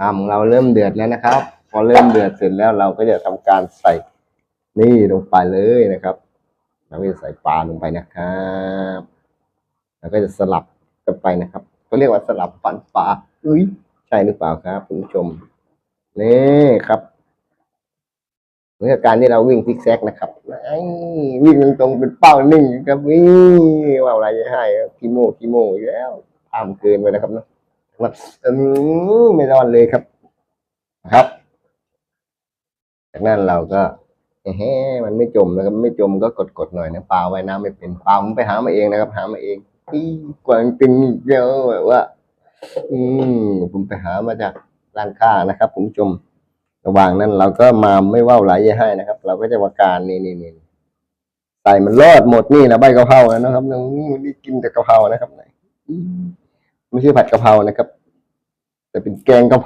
น้ำของเราเริ่มเดือดแล้วนะครับ พอเริ่มเดือดเสร็จแล้วเราก็จะทำการใส่นี่ลงไปเลยนะครับเราก็จะใส่ปลาลงไปนะครับแล้วก็จะสลับกันไปนะครับก็เรียกว่าสลับฟันปลาอุ้ยใช่หรือเปล่าครับคุณผู้ชมนี่ครับเหมือนกับการที่เราวิ่งซิกแซกนะครับไอ้วิ่งตรงๆเป็นเป้านิ่งครับวิ่งว่าอะไรจะให้ครับกิโมกิโมอีกแล้วทำเกินไปนะครับเนอะ มันไม่รอดเลยครับ ครับ จากนั้นเราก็แฮ่มันไม่จมนะครับไม่จมก็กดๆหน่อยนะปลาว่ายน้ำไม่เป็นปลาผมไปหามาเองนะครับ หามาเองอีกวางตึงเยอะแบบว่า อืมผมไปหามาจากร้านค้านะครับผู้ชมระหว่างนั้นเราก็มาไม่ว่าวไหลยให้นะครับ เราก็จะมาการนี่นี่นี่ใส่มันรอดหมดนี่นะใบกะเพราแล้วนะครับนี่วันนี้กินแต่กะเพรานะครับไม่ใช่ผัดกะเพรานะครับ แต่เป็นแกงกะเพรา